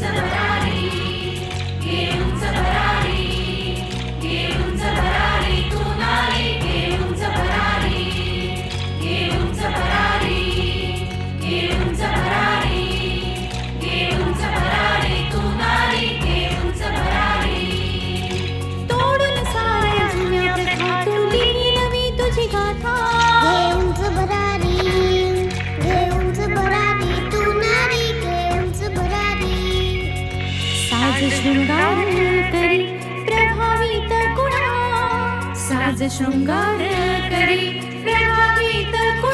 Mountain साज शृंगार करी प्रभावित कुणा? साज शृंगार करी प्रभावित कुणा?